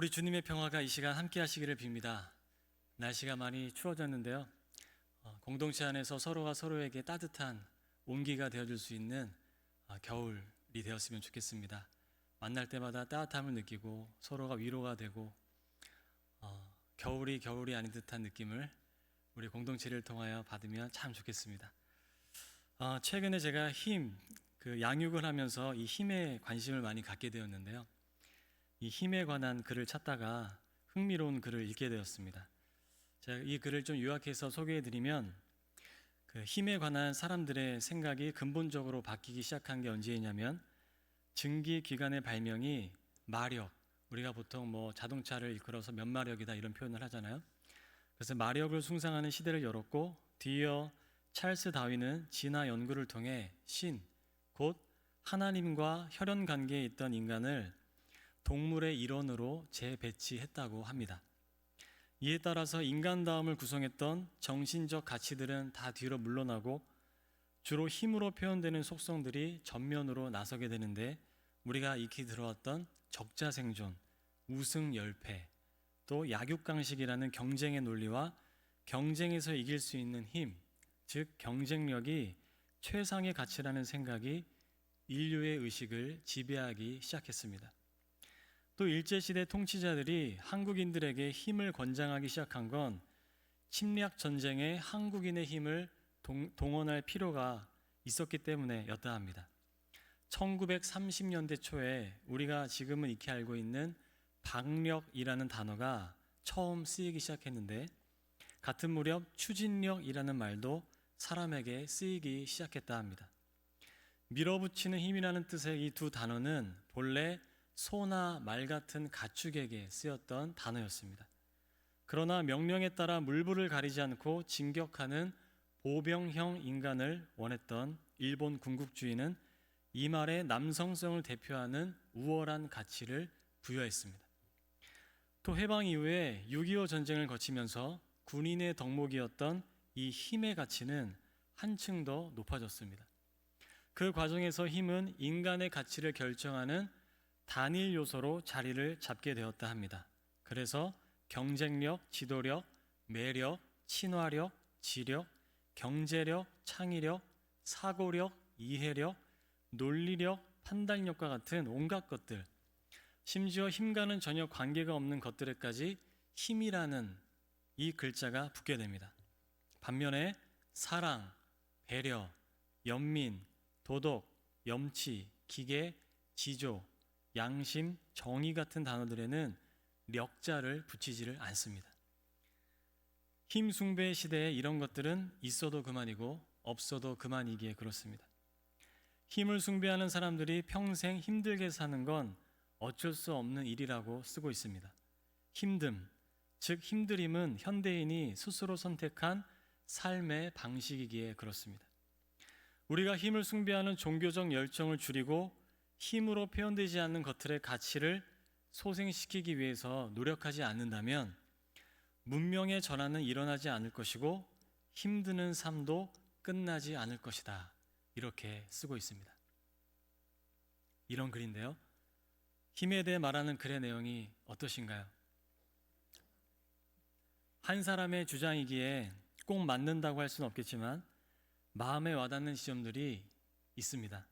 우리 주님의 평화가 이 시간 함께 하시기를 빕니다. 날씨가 많이 추워졌는데요. 어, 공동체 안에서 서로가 서로에게 따뜻한 온기가 되어줄 수 있는 어, 겨울이 되었으면 좋겠습니다. 만날 때마다 따뜻함을 느끼고 서로가 위로가 되고 어, 겨울이 겨울이 아닌 듯한 느낌을 우리 공동체를 통하여 받으면 참 좋겠습니다. 어, 최근에 제가 힘, 그 양육을 하면서 이 힘에 관심을 많이 갖게 되었는데요. 이 힘에 관한 글을 찾다가 흥미로운 글을 읽게 되었습니다. 제가 이 글을 좀 요약해서 소개해 드리면 그 힘에 관한 사람들의 생각이 근본적으로 바뀌기 시작한 게 언제냐면 증기 기관의 발명이 마력 우리가 보통 뭐 자동차를 일컬어서 몇 마력이다 이런 표현을 하잖아요. 그래서 마력을 숭상하는 시대를 열었고 뒤이어 찰스 다윈은 진화 연구를 통해 신, 곧 하나님과 혈연 관계에 있던 인간을 동물의 일원으로 재배치했다고 합니다. 이에 따라서 인간다움을 구성했던 정신적 가치들은 다 뒤로 물러나고 주로 힘으로 표현되는 속성들이 전면으로 나서게 되는데 우리가 익히 들어왔던 적자생존, 우승열패, 또 약육강식이라는 경쟁의 논리와 경쟁에서 이길 수 있는 힘, 즉 경쟁력이 최상의 가치라는 생각이 인류의 의식을 지배하기 시작했습니다. 또 일제시대 통치자들이 한국인들에게 힘을 권장하기 시작한 건 침략 전쟁에 한국인의 힘을 동, 동원할 필요가 있었기 때문에였다 합니다. 1930년대 초에 우리가 지금은 익히 알고 있는 방력이라는 단어가 처음 쓰이기 시작했는데 같은 무렵 추진력이라는 말도 사람에게 쓰이기 시작했다 합니다. 밀어붙이는 힘이라는 뜻의 이 두 단어는 본래 소나 말 같은 가축에게 쓰였던 단어였습니다. 그러나 명령에 따라 물불을 가리지 않고 진격하는 보병형 인간을 원했던 일본 군국주의는 이 말에 남성성을 대표하는 우월한 가치를 부여했습니다. 또 해방 이후에 6.25 전쟁을 거치면서 군인의 덕목이었던 이 힘의 가치는 한층 더 높아졌습니다. 그 과정에서 힘은 인간의 가치를 결정하는 단일 요소로 자리를 잡게 되었다 합니다. 그래서 경쟁력, 지도력, 매력, 친화력, 지력, 경제력, 창의력, 사고력, 이해력, 논리력, 판단력과 같은 온갖 것들, 심지어 힘과는 전혀 관계가 없는 것들에까지 힘이라는 이 글자가 붙게 됩니다. 반면에 사랑, 배려, 연민, 도덕, 염치, 기계, 지조, 양심, 정의 같은 단어들에는 력자를 붙이지를 않습니다. 힘 숭배 시대에 이런 것들은 있어도 그만이고 없어도 그만이기에 그렇습니다. 힘을 숭배하는 사람들이 평생 힘들게 사는 건 어쩔 수 없는 일이라고 쓰고 있습니다. 힘듦, 즉 힘들임은 현대인이 스스로 선택한 삶의 방식이기에 그렇습니다. 우리가 힘을 숭배하는 종교적 열정을 줄이고 힘으로 표현되지 않는 것들의 가치를 소생시키기 위해서 노력하지 않는다면 문명의 전환은 일어나지 않을 것이고 힘드는 삶도 끝나지 않을 것이다. 이렇게 쓰고 있습니다. 이런 글인데요. 힘에 대해 말하는 글의 내용이 어떠신가요? 한 사람의 주장이기에 꼭 맞는다고 할 수는 없겠지만 마음에 와닿는 지점들이 있습니다.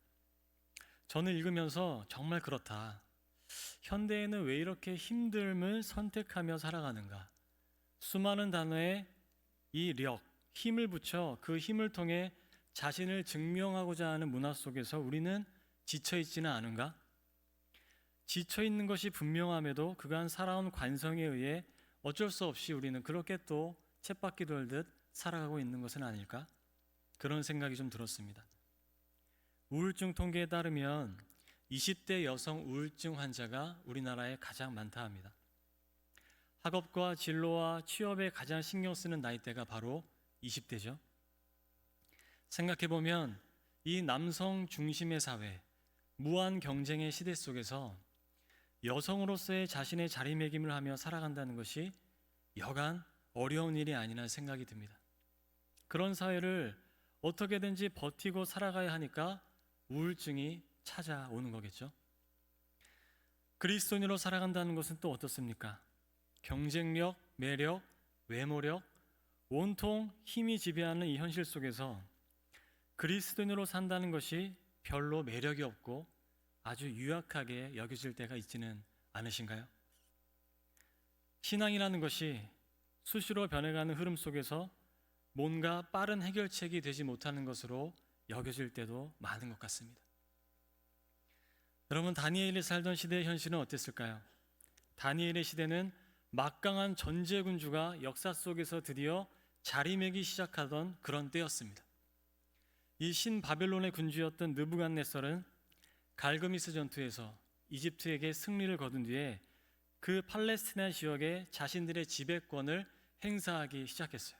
저는 읽으면서 정말 그렇다. 현대에는 왜 이렇게 힘듦을 선택하며 살아가는가? 수많은 단어에 이 력, 힘을 붙여 그 힘을 통해 자신을 증명하고자 하는 문화 속에서 우리는 지쳐 있지는 않은가? 지쳐 있는 것이 분명함에도 그간 살아온 관성에 의해 어쩔 수 없이 우리는 그렇게 또 쳇바퀴 돌듯 살아가고 있는 것은 아닐까? 그런 생각이 좀 들었습니다. 우울증 통계에 따르면 20대 여성 우울증 환자가 우리나라에 가장 많다 합니다. 학업과 진로와 취업에 가장 신경 쓰는 나이대가 바로 20대죠. 생각해 보면 이 남성 중심의 사회, 무한 경쟁의 시대 속에서 여성으로서의 자신의 자리매김을 하며 살아간다는 것이 여간 어려운 일이 아니라 생각이 듭니다. 그런 사회를 어떻게든지 버티고 살아가야 하니까 우울증이 찾아오는 거겠죠. 그리스도인으로 살아간다는 것은 또 어떻습니까? 경쟁력, 매력, 외모력, 온통 힘이 지배하는 이 현실 속에서 그리스도인으로 산다는 것이 별로 매력이 없고 아주 유약하게 여겨질 때가 있지는 않으신가요? 신앙이라는 것이 수시로 변해가는 흐름 속에서 뭔가 빠른 해결책이 되지 못하는 것으로 여겨질 때도 많은 것 같습니다. 여러분 다니엘이 살던 시대의 현실은 어땠을까요? 다니엘의 시대는 막강한 전제 군주가 역사 속에서 드디어 자리매기 시작하던 그런 때였습니다. 이 신바벨론의 군주였던 느부갓네살은 갈그미스 전투에서 이집트에게 승리를 거둔 뒤에 그 팔레스티나 지역에 자신들의 지배권을 행사하기 시작했어요.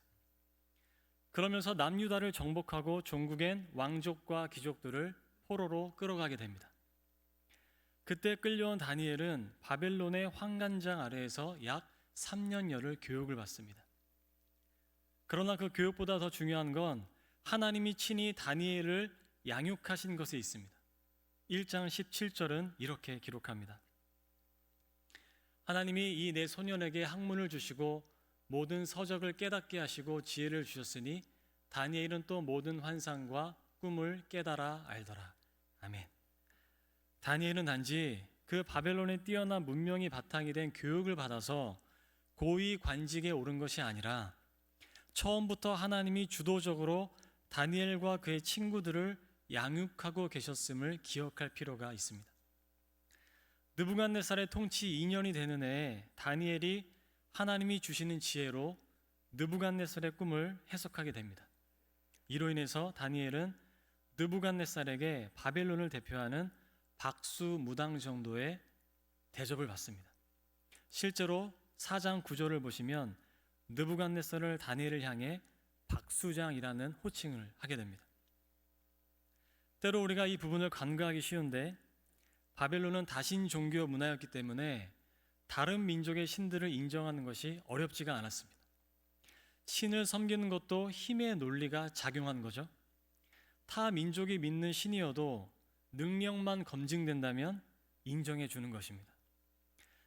그러면서 남유다를 정복하고 종국엔 왕족과 귀족들을 포로로 끌어가게 됩니다. 그때 끌려온 다니엘은 바벨론의 황관장 아래에서 약 3년여를 교육을 받습니다. 그러나 그 교육보다 더 중요한 건 하나님이 친히 다니엘을 양육하신 것에 있습니다. 1장 17절은 이렇게 기록합니다. 하나님이 이 내 소년에게 학문을 주시고 모든 서적을 깨닫게 하시고 지혜를 주셨으니 다니엘은 또 모든 환상과 꿈을 깨달아 알더라. 아멘. 다니엘은 단지 그 바벨론의 뛰어난 문명이 바탕이 된 교육을 받아서 고위 관직에 오른 것이 아니라 처음부터 하나님이 주도적으로 다니엘과 그의 친구들을 양육하고 계셨음을 기억할 필요가 있습니다. 느부갓네살의 통치 2년이 되는 해에 다니엘이 하나님이 주시는 지혜로 느부갓네살의 꿈을 해석하게 됩니다. 이로 인해서 다니엘은 느부갓네살에게 바벨론을 대표하는 박수 무당 정도의 대접을 받습니다. 실제로 4장 9절을 보시면 느부갓네살을 다니엘을 향해 박수장이라는 호칭을 하게 됩니다. 때로 우리가 이 부분을 간과하기 쉬운데 바벨론은 다신 종교 문화였기 때문에 다른 민족의 신들을 인정하는 것이 어렵지가 않았습니다. 신을 섬기는 것도 힘의 논리가 작용한 거죠. 타 민족이 믿는 신이어도 능력만 검증된다면 인정해 주는 것입니다.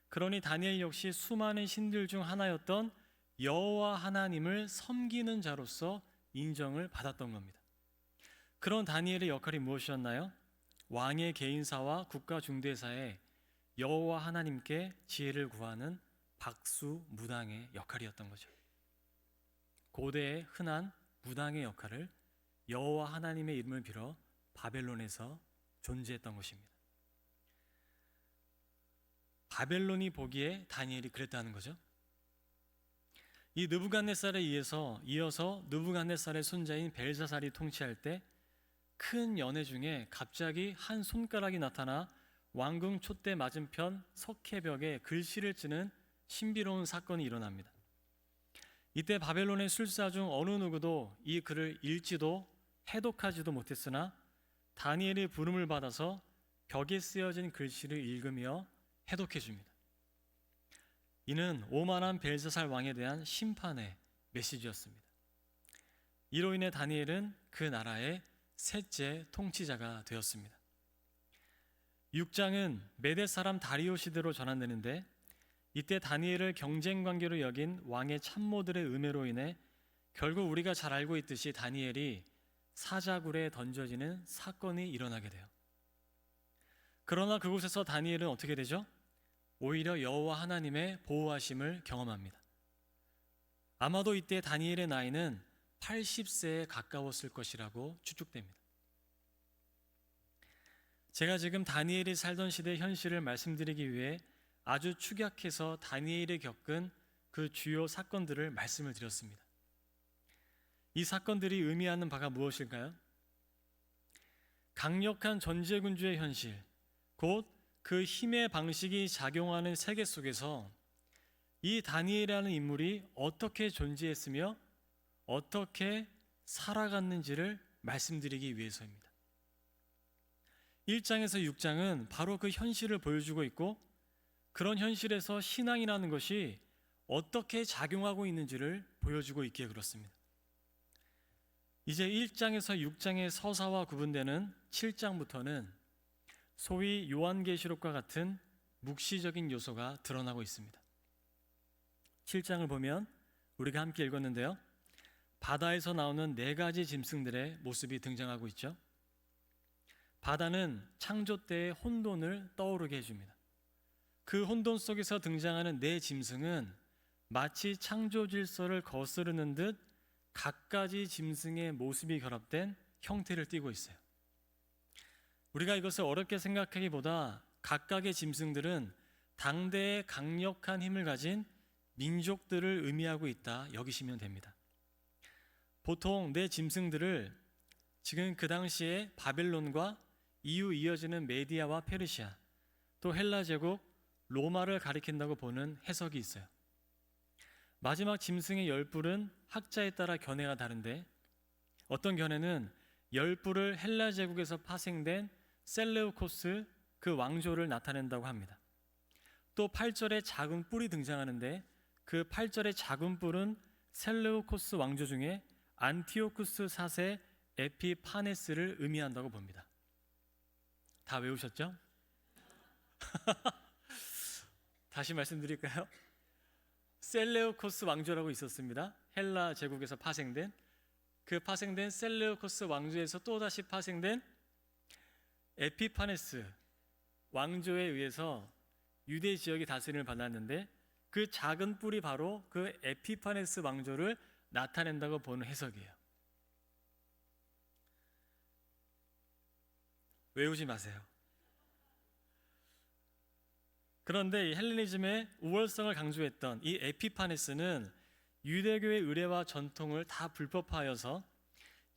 그러니 다니엘 역시 수많은 신들 중 하나였던 여호와 하나님을 섬기는 자로서 인정을 받았던 겁니다. 그런 다니엘의 역할이 무엇이었나요? 왕의 개인사와 국가 중대사에 여호와 하나님께 지혜를 구하는 박수 무당의 역할이었던 거죠. 고대의 흔한 무당의 역할을 여호와 하나님의 이름을 빌어 바벨론에서 존재했던 것입니다. 바벨론이 보기에 다니엘이 그랬다는 거죠. 이 느부갓네살에 의해서 이어서 느부갓네살의 손자인 벨사살이 통치할 때 큰 연회 중에 갑자기 한 손가락이 나타나 왕궁 촛대 맞은편 석회벽에 글씨를 찌는 신비로운 사건이 일어납니다. 이때 바벨론의 술사 중 어느 누구도 이 글을 읽지도 해독하지도 못했으나 다니엘의 부름을 받아서 벽에 쓰여진 글씨를 읽으며 해독해 줍니다. 이는 오만한 벨사살 왕에 대한 심판의 메시지였습니다. 이로 인해 다니엘은 그 나라의 셋째 통치자가 되었습니다. 6장은 메대 사람 다리오 시대로 전환되는데 이때 다니엘을 경쟁 관계로 여긴 왕의 참모들의 음해로 인해 결국 우리가 잘 알고 있듯이 다니엘이 사자굴에 던져지는 사건이 일어나게 돼요. 그러나 그곳에서 다니엘은 어떻게 되죠? 오히려 여호와 하나님의 보호하심을 경험합니다. 아마도 이때 다니엘의 나이는 80세에 가까웠을 것이라고 추측됩니다. 제가 지금 다니엘이 살던 시대 현실을 말씀드리기 위해 아주 축약해서 다니엘이 겪은 그 주요 사건들을 말씀을 드렸습니다. 이 사건들이 의미하는 바가 무엇일까요? 강력한 전제군주의 현실, 곧 그 힘의 방식이 작용하는 세계 속에서 이 다니엘이라는 인물이 어떻게 존재했으며 어떻게 살아갔는지를 말씀드리기 위해서입니다. 1장에서 6장은 바로 그 현실을 보여주고 있고 그런 현실에서 신앙이라는 것이 어떻게 작용하고 있는지를 보여주고 있기에 그렇습니다. 이제 1장에서 6장의 서사와 구분되는 7장부터는 소위 요한계시록과 같은 묵시적인 요소가 드러나고 있습니다. 7장을 보면 우리가 함께 읽었는데요. 바다에서 나오는 네 가지 짐승들의 모습이 등장하고 있죠. 바다는 창조 때의 혼돈을 떠오르게 해줍니다. 그 혼돈 속에서 등장하는 네 짐승은 마치 창조 질서를 거스르는 듯 각가지 짐승의 모습이 결합된 형태를 띠고 있어요. 우리가 이것을 어렵게 생각하기보다 각각의 짐승들은 당대의 강력한 힘을 가진 민족들을 의미하고 있다 여기시면 됩니다. 보통 내 짐승들을 지금 그 당시에 바벨론과 이후 이어지는 메디아와 페르시아 또 헬라 제국 로마를 가리킨다고 보는 해석이 있어요. 마지막 짐승의 열뿔은 학자에 따라 견해가 다른데 어떤 견해는 열뿔을 헬라 제국에서 파생된 셀레우코스 그 왕조를 나타낸다고 합니다. 또 8절에 작은 뿔이 등장하는데 그 8절의 작은 뿔은 셀레우코스 왕조 중에 안티오쿠스 4세 에피파네스를 의미한다고 봅니다. 다 외우셨죠? 다시 말씀드릴까요? 셀레우코스 왕조라고 있었습니다. 헬라 제국에서 파생된 그 파생된 셀레우코스 왕조에서 또 다시 파생된 에피파네스 왕조에 의해서 유대 지역이 다스림을 받았는데 그 작은 뿔이 바로 그 에피파네스 왕조를 나타낸다고 보는 해석이에요. 외우지 마세요. 그런데 이 헬레니즘의 우월성을 강조했던 이 에피파네스는 유대교의 의례와 전통을 다 불법화하여서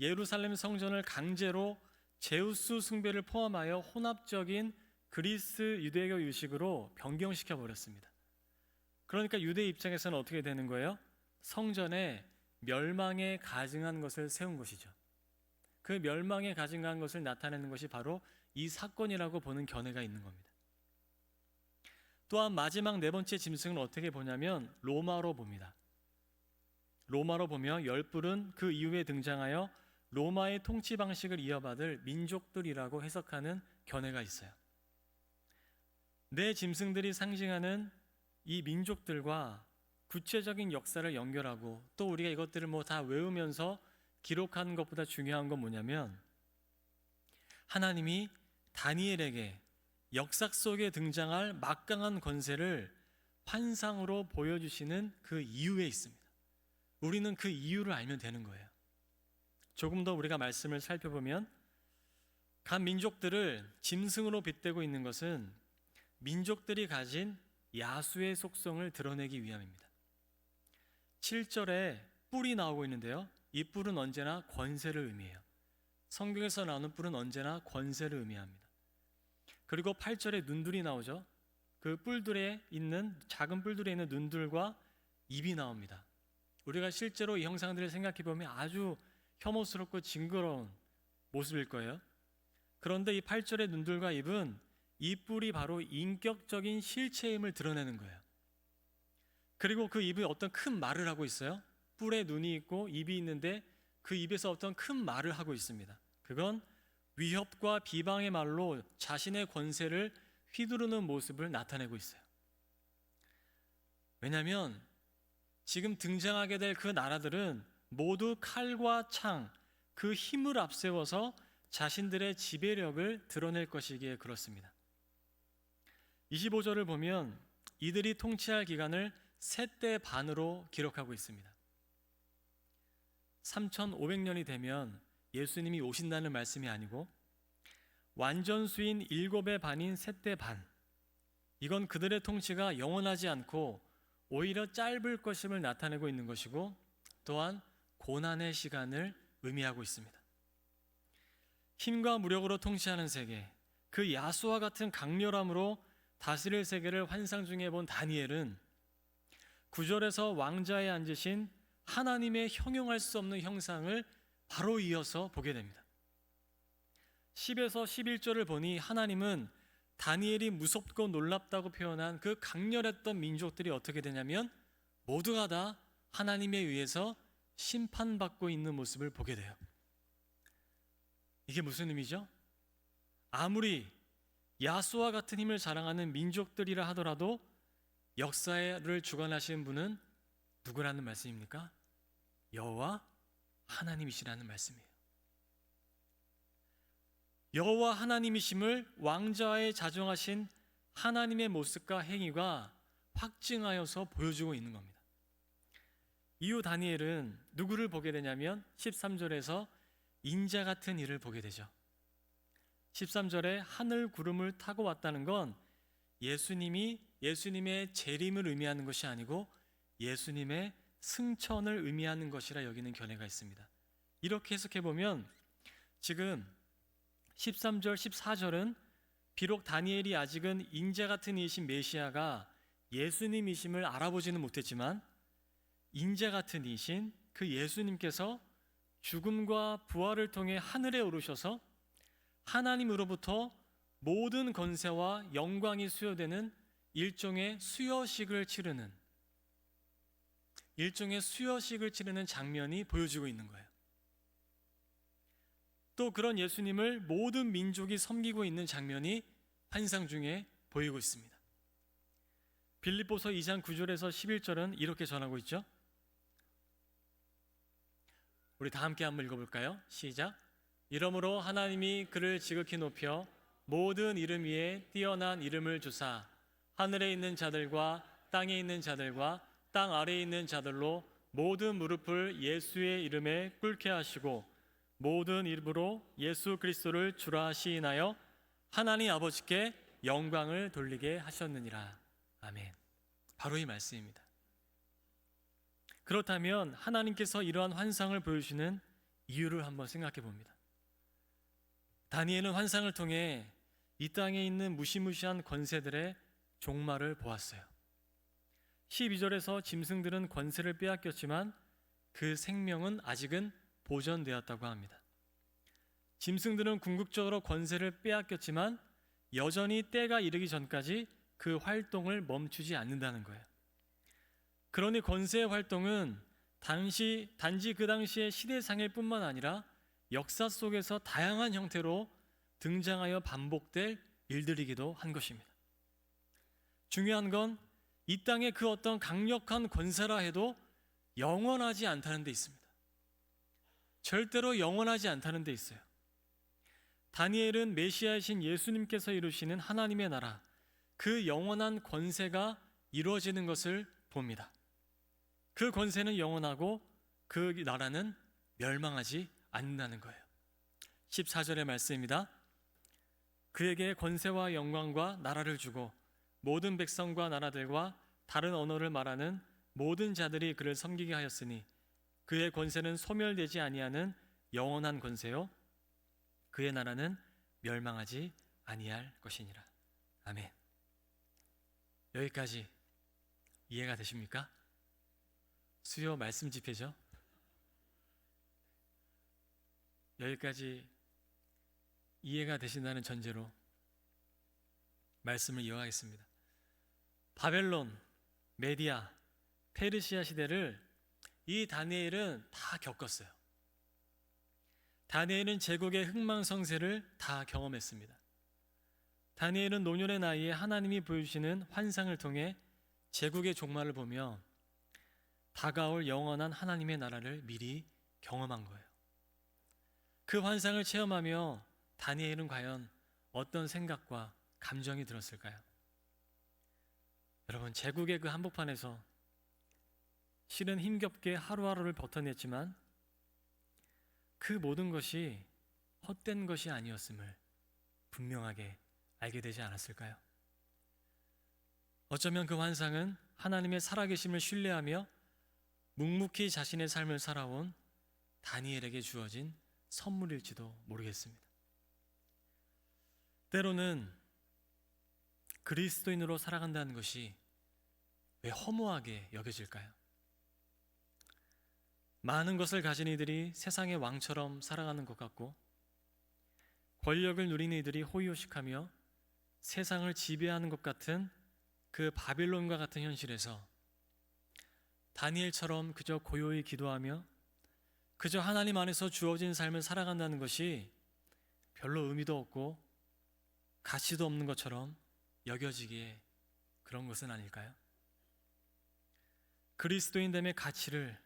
예루살렘 성전을 강제로 제우스 숭배를 포함하여 혼합적인 그리스 유대교 유식으로 변경시켜 버렸습니다. 그러니까 유대 입장에서는 어떻게 되는 거예요? 성전에 멸망에 가증한 것을 세운 것이죠. 그 멸망에 가증한 것을 나타내는 것이 바로 이 사건이라고 보는 견해가 있는 겁니다. 또한 마지막 네 번째 짐승은 어떻게 보냐면 로마로 봅니다. 로마로 보며 열불은 그 이후에 등장하여 로마의 통치 방식을 이어받을 민족들이라고 해석하는 견해가 있어요. 내 짐승들이 상징하는 이 민족들과 구체적인 역사를 연결하고 또 우리가 이것들을 뭐 다 외우면서 기록하는 것보다 중요한 건 뭐냐면 하나님이 다니엘에게 역사 속에 등장할 막강한 권세를 환상으로 보여주시는 그 이유에 있습니다. 우리는 그 이유를 알면 되는 거예요. 조금 더 우리가 말씀을 살펴보면 각 민족들을 짐승으로 빗대고 있는 것은 민족들이 가진 야수의 속성을 드러내기 위함입니다. 7절에 뿔이 나오고 있는데요. 이 뿔은 언제나 권세를 의미해요. 성경에서 나오는 뿔은 언제나 권세를 의미합니다. 그리고 8절에 눈들이 나오죠. 그 뿔들에 있는 작은 뿔들에 있는 눈들과 입이 나옵니다. 우리가 실제로 이 형상들을 생각해 보면 아주 혐오스럽고 징그러운 모습일 거예요. 그런데 이 8절의 눈들과 입은 이 뿔이 바로 인격적인 실체임을 드러내는 거예요. 그리고 그 입이 어떤 큰 말을 하고 있어요. 뿔에 눈이 있고 입이 있는데 그 입에서 어떤 큰 말을 하고 있습니다. 그건 위협과 비방의 말로 자신의 권세를 휘두르는 모습을 나타내고 있어요. 왜냐하면 지금 등장하게 될 그 나라들은 모두 칼과 창, 그 힘을 앞세워서 자신들의 지배력을 드러낼 것이기에 그렇습니다. 25절을 보면 이들이 통치할 기간을 세대 반으로 기록하고 있습니다. 3,500년이 되면 예수님이 오신다는 말씀이 아니고 완전수인 일곱의 반인 셋대 반. 이건 그들의 통치가 영원하지 않고 오히려 짧을 것임을 나타내고 있는 것이고 또한 고난의 시간을 의미하고 있습니다. 힘과 무력으로 통치하는 세계, 그 야수와 같은 강렬함으로 다스릴 세계를 환상 중에 본 다니엘은 구절에서 왕자에 앉으신 하나님의 형용할 수 없는 형상을 바로 이어서 보게 됩니다. 10에서 11절을 보니 하나님은 다니엘이 무섭고 놀랍다고 표현한 그 강렬했던 민족들이 어떻게 되냐면 모두가 다 하나님에 의해서 심판받고 있는 모습을 보게 돼요. 이게 무슨 의미죠? 아무리 야수와 같은 힘을 자랑하는 민족들이라 하더라도 역사를 주관하시는 분은 누구라는 말씀입니까? 여호와 하나님이시라는 말씀이에요. 여호와 하나님이심을 왕자에 자정하신 하나님의 모습과 행위가 확증하여서 보여주고 있는 겁니다. 이후 다니엘은 누구를 보게 되냐면 13절에서 인자 같은 이를 보게 되죠. 13절에 하늘 구름을 타고 왔다는 건 예수님이 예수님의 재림을 의미하는 것이 아니고 예수님의 승천을 의미하는 것이라 여기는 견해가 있습니다. 이렇게 해석해 보면 지금 13절 14절은 비록 다니엘이 아직은 인자 같은 이신 메시아가 예수님이심을 알아보지는 못했지만 인자 같은 이신 그 예수님께서 죽음과 부활을 통해 하늘에 오르셔서 하나님으로부터 모든 권세와 영광이 수여되는 일종의 수여식을 치르는 일종의 수여식을 치르는 장면이 보여지고 있는 거예요. 또 그런 예수님을 모든 민족이 섬기고 있는 장면이 환상 중에 보이고 있습니다. 빌립보서 2장 9절에서 11절은 이렇게 전하고 있죠. 우리 다 함께 한번 읽어볼까요? 시작. 이러므로 하나님이 그를 지극히 높여 모든 이름 위에 뛰어난 이름을 주사 하늘에 있는 자들과 땅에 있는 자들과 땅 아래에 있는 자들로 모든 무릎을 예수의 이름에 꿇게 하시고 모든 이름으로 예수 그리스도를 주라 시인하여 하나님 아버지께 영광을 돌리게 하셨느니라. 아멘. 바로 이 말씀입니다. 그렇다면 하나님께서 이러한 환상을 보여주시는 이유를 한번 생각해 봅니다. 다니엘은 환상을 통해 이 땅에 있는 무시무시한 권세들의 종말을 보았어요. 12절에서 짐승들은 권세를 빼앗겼지만 그 생명은 아직은 보존되었다고 합니다. 짐승들은 궁극적으로 권세를 빼앗겼지만 여전히 때가 이르기 전까지 그 활동을 멈추지 않는다는 거예요. 그러니 권세의 활동은 당시 단지 그 당시의 시대상일 뿐만 아니라 역사 속에서 다양한 형태로 등장하여 반복될 일들이기도 한 것입니다. 중요한 건 이 땅의 그 어떤 강력한 권세라 해도 영원하지 않다는 데 있습니다. 절대로 영원하지 않다는 데 있어요. 다니엘은 메시아이신 예수님께서 이루시는 하나님의 나라, 그 영원한 권세가 이루어지는 것을 봅니다. 그 권세는 영원하고 그 나라는 멸망하지 않는다는 거예요. 14절의 말씀입니다. 그에게 권세와 영광과 나라를 주고 모든 백성과 나라들과 다른 언어를 말하는 모든 자들이 그를 섬기게 하였으니 그의 권세는 소멸되지 아니하는 영원한 권세요 그의 나라는 멸망하지 아니할 것이니라. 아멘. 여기까지 이해가 되십니까? 수요 말씀 집회죠. 여기까지 이해가 되신다는 전제로 말씀을 이어가겠습니다. 바벨론, 메디아, 페르시아 시대를 이 다니엘은 다 겪었어요. 다니엘은 제국의 흥망성쇠를 다 경험했습니다. 다니엘은 노년의 나이에 하나님이 보여주시는 환상을 통해 제국의 종말을 보며 다가올 영원한 하나님의 나라를 미리 경험한 거예요. 그 환상을 체험하며 다니엘은 과연 어떤 생각과 감정이 들었을까요? 여러분, 제국의 그 한복판에서 실은 힘겹게 하루하루를 버텨냈지만 그 모든 것이 헛된 것이 아니었음을 분명하게 알게 되지 않았을까요? 어쩌면 그 환상은 하나님의 살아계심을 신뢰하며 묵묵히 자신의 삶을 살아온 다니엘에게 주어진 선물일지도 모르겠습니다. 때로는 그리스도인으로 살아간다는 것이 왜 허무하게 여겨질까요? 많은 것을 가진 이들이 세상의 왕처럼 살아가는 것 같고 권력을 누리는 이들이 호의호식하며 세상을 지배하는 것 같은 그 바빌론과 같은 현실에서 다니엘처럼 그저 고요히 기도하며 그저 하나님 안에서 주어진 삶을 살아간다는 것이 별로 의미도 없고 가치도 없는 것처럼 여겨지기에 그런 것은 아닐까요? 그리스도인됨의 가치를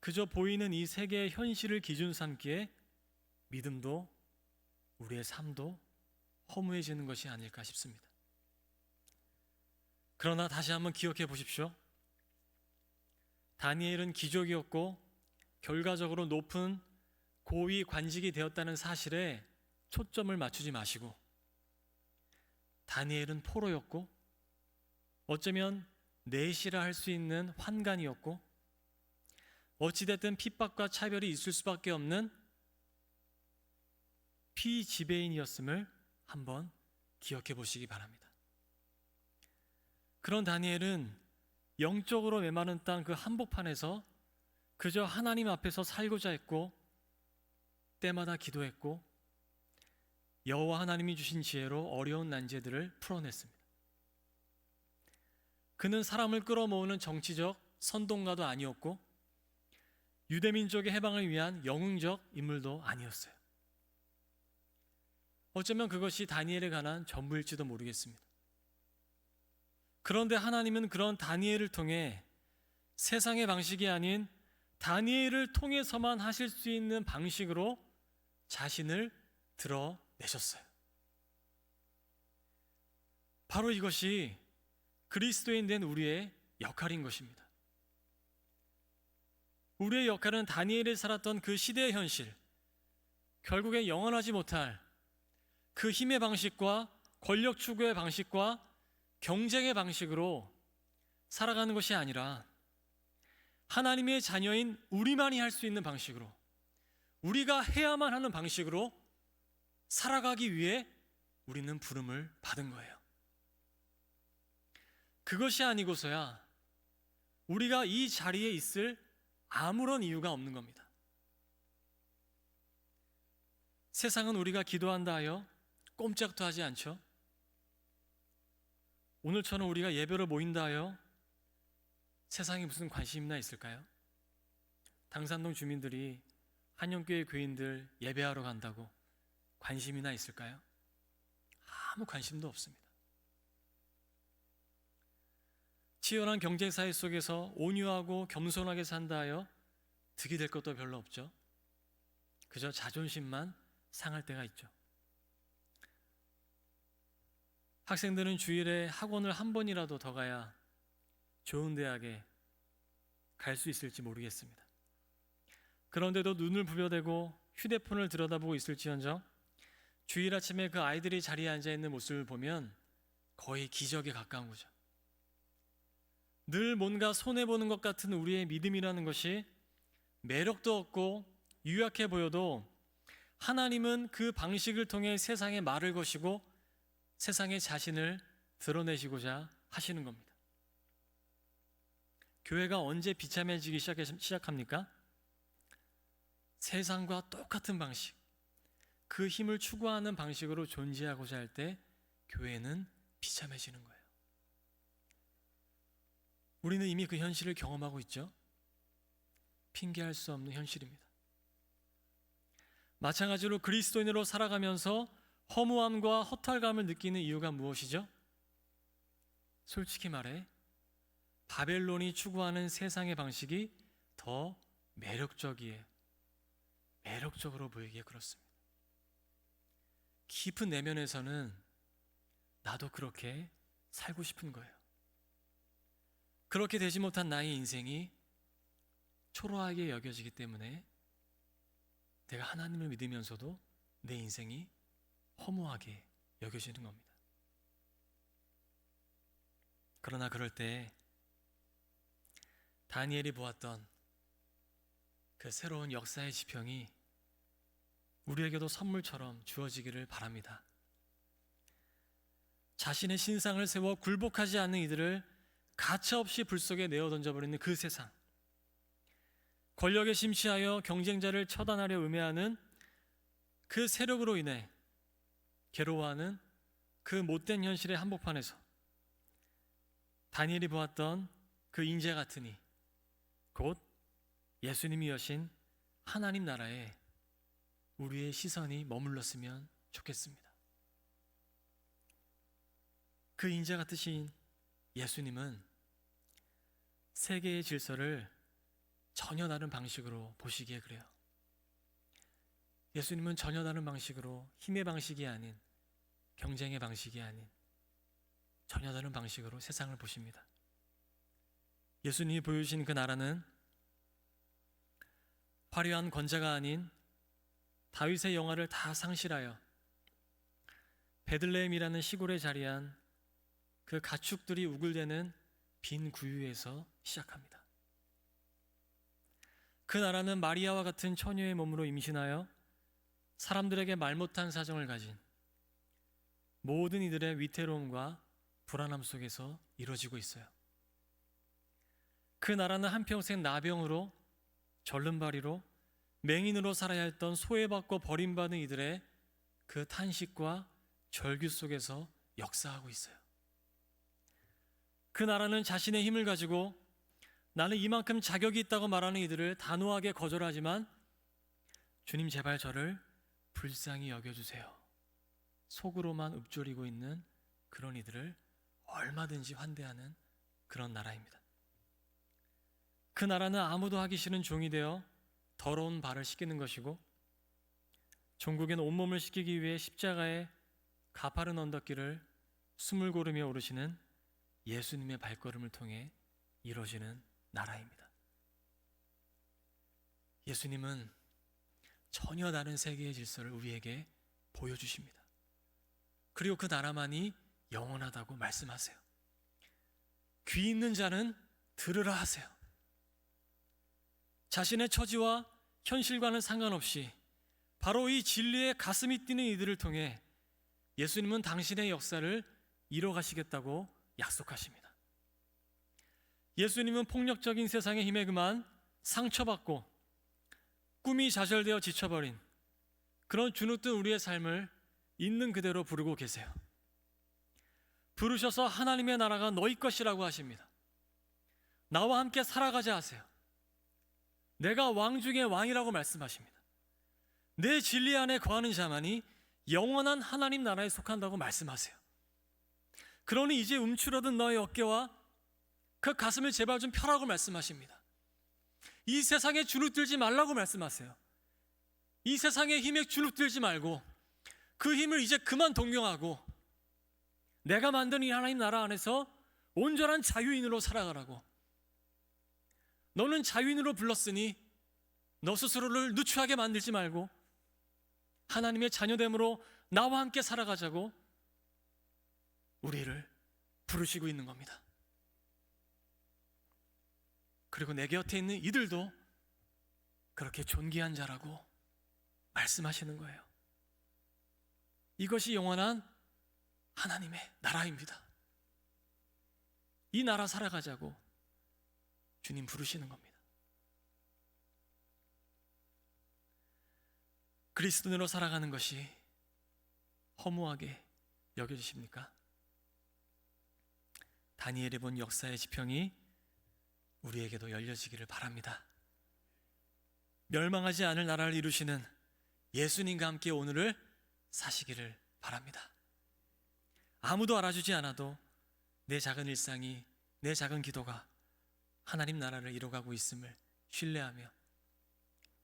그저 보이는 이 세계의 현실을 기준 삼기에 믿음도 우리의 삶도 허무해지는 것이 아닐까 싶습니다. 그러나 다시 한번 기억해 보십시오. 다니엘은 기족이었고 결과적으로 높은 고위 관직이 되었다는 사실에 초점을 맞추지 마시고 다니엘은 포로였고 어쩌면 내시라 할 수 있는 환관이었고 어찌됐든 핍박과 차별이 있을 수밖에 없는 피지배인이었음을 한번 기억해 보시기 바랍니다. 그런 다니엘은 영적으로 메마른 땅 그 한복판에서 그저 하나님 앞에서 살고자 했고 때마다 기도했고 여호와 하나님이 주신 지혜로 어려운 난제들을 풀어냈습니다. 그는 사람을 끌어모으는 정치적 선동가도 아니었고 유대민족의 해방을 위한 영웅적 인물도 아니었어요. 어쩌면 그것이 다니엘에 관한 전부일지도 모르겠습니다. 그런데 하나님은 그런 다니엘을 통해 세상의 방식이 아닌 다니엘을 통해서만 하실 수 있는 방식으로 자신을 드러 내셨어요. 바로 이것이 그리스도인 된 우리의 역할인 것입니다. 우리의 역할은 다니엘이 살았던 그 시대의 현실, 결국에 영원하지 못할 그 힘의 방식과 권력 추구의 방식과 경쟁의 방식으로 살아가는 것이 아니라 하나님의 자녀인 우리만이 할 수 있는 방식으로 우리가 해야만 하는 방식으로 살아가기 위해 우리는 부름을 받은 거예요. 그것이 아니고서야 우리가 이 자리에 있을 아무런 이유가 없는 겁니다. 세상은 우리가 기도한다 하여 꼼짝도 하지 않죠. 오늘처럼 우리가 예배로 모인다 하여 세상에 무슨 관심이나 있을까요? 당산동 주민들이 한영교회 교인들 예배하러 간다고 관심이나 있을까요? 아무 관심도 없습니다. 치열한 경쟁 사회 속에서 온유하고 겸손하게 산다 하여 득이 될 것도 별로 없죠. 그저 자존심만 상할 때가 있죠. 학생들은 주일에 학원을 한 번이라도 더 가야 좋은 대학에 갈 수 있을지 모르겠습니다. 그런데도 눈을 부벼대고 휴대폰을 들여다보고 있을지언정 주일 아침에 그 아이들이 자리에 앉아 있는 모습을 보면 거의 기적에 가까운 거죠. 늘 뭔가 손해 보는 것 같은 우리의 믿음이라는 것이 매력도 없고 유약해 보여도 하나님은 그 방식을 통해 세상에 말을 거시고 세상에 자신을 드러내시고자 하시는 겁니다. 교회가 언제 비참해지기 시작합니까? 세상과 똑같은 방식, 그 힘을 추구하는 방식으로 존재하고자 할 때 교회는 비참해지는 거예요. 우리는 이미 그 현실을 경험하고 있죠. 핑계할 수 없는 현실입니다. 마찬가지로 그리스도인으로 살아가면서 허무함과 허탈감을 느끼는 이유가 무엇이죠? 솔직히 말해 바벨론이 추구하는 세상의 방식이 더 매력적이에 매력적으로 보이기에 그렇습니다. 깊은 내면에서는 나도 그렇게 살고 싶은 거예요. 그렇게 되지 못한 나의 인생이 초라하게 여겨지기 때문에 내가 하나님을 믿으면서도 내 인생이 허무하게 여겨지는 겁니다. 그러나 그럴 때 다니엘이 보았던 그 새로운 역사의 지평이 우리에게도 선물처럼 주어지기를 바랍니다. 자신의 신상을 세워 굴복하지 않는 이들을 가차없이 불 속에 내어 던져버리는 그 세상. 권력에 심취하여 경쟁자를 처단하려 음해하는 그 세력으로 인해 괴로워하는 그 못된 현실의 한복판에서 다니엘이 보았던 그 인재 같으니 곧 예수님이 여신 하나님 나라에 우리의 시선이 머물렀으면 좋겠습니다. 그 인자 같으신 예수님은 세계의 질서를 전혀 다른 방식으로 보시기에 그래요. 예수님은 전혀 다른 방식으로 힘의 방식이 아닌 경쟁의 방식이 아닌 전혀 다른 방식으로 세상을 보십니다. 예수님이 보여주신 그 나라는 화려한 권자가 아닌 다윗의 영화를 다 상실하여 베들레헴이라는 시골에 자리한 그 가축들이 우글대는 빈 구유에서 시작합니다. 그 나라는 마리아와 같은 처녀의 몸으로 임신하여 사람들에게 말 못한 사정을 가진 모든 이들의 위태로움과 불안함 속에서 이루어지고 있어요. 그 나라는 한평생 나병으로 절름발이로 맹인으로 살아야 했던 소외받고 버림받은 이들의 그 탄식과 절규 속에서 역사하고 있어요. 그 나라는 자신의 힘을 가지고 나는 이만큼 자격이 있다고 말하는 이들을 단호하게 거절하지만 주님 제발 저를 불쌍히 여겨주세요. 속으로만 읊조리고 있는 그런 이들을 얼마든지 환대하는 그런 나라입니다. 그 나라는 아무도 하기 싫은 종이 되어 더러운 발을 씻기는 것이고 종국엔 온몸을 씻기기 위해 십자가의 가파른 언덕길을 숨을 고르며 오르시는 예수님의 발걸음을 통해 이루어지는 나라입니다. 예수님은 전혀 다른 세계의 질서를 우리에게 보여주십니다. 그리고 그 나라만이 영원하다고 말씀하세요. 귀 있는 자는 들으라 하세요. 자신의 처지와 현실과는 상관없이 바로 이 진리의 가슴이 뛰는 이들을 통해 예수님은 당신의 역사를 이뤄가시겠다고 약속하십니다. 예수님은 폭력적인 세상의 힘에 그만 상처받고 꿈이 좌절되어 지쳐버린 그런 주눅든 우리의 삶을 있는 그대로 부르고 계세요. 부르셔서 하나님의 나라가 너희 것이라고 하십니다. 나와 함께 살아가자 하세요. 내가 왕 중의 왕이라고 말씀하십니다. 내 진리 안에 거하는 자만이 영원한 하나님 나라에 속한다고 말씀하세요. 그러니 이제 움츠러든 너의 어깨와 그 가슴을 제발 좀 펴라고 말씀하십니다. 이 세상에 주눅들지 말라고 말씀하세요. 이 세상의 힘에 주눅들지 말고 그 힘을 이제 그만 동경하고 내가 만든 이 하나님 나라 안에서 온전한 자유인으로 살아가라고. 너는 자유인으로 불렀으니 너 스스로를 누추하게 만들지 말고 하나님의 자녀됨으로 나와 함께 살아가자고 우리를 부르시고 있는 겁니다. 그리고 내 곁에 있는 이들도 그렇게 존귀한 자라고 말씀하시는 거예요. 이것이 영원한 하나님의 나라입니다. 이 나라 살아가자고 주님 부르시는 겁니다. 그리스도인으로 살아가는 것이 허무하게 여겨지십니까? 다니엘이 본 역사의 지평이 우리에게도 열려지기를 바랍니다. 멸망하지 않을 나라를 이루시는 예수님과 함께 오늘을 사시기를 바랍니다. 아무도 알아주지 않아도 내 작은 일상이 내 작은 기도가 하나님 나라를 이뤄가고 있음을 신뢰하며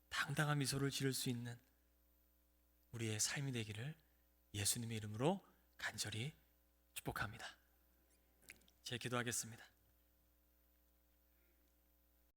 당당한 미소를 지을 수 있는 우리의 삶이 되기를 예수님의 이름으로 간절히 축복합니다. 제 기도하겠습니다.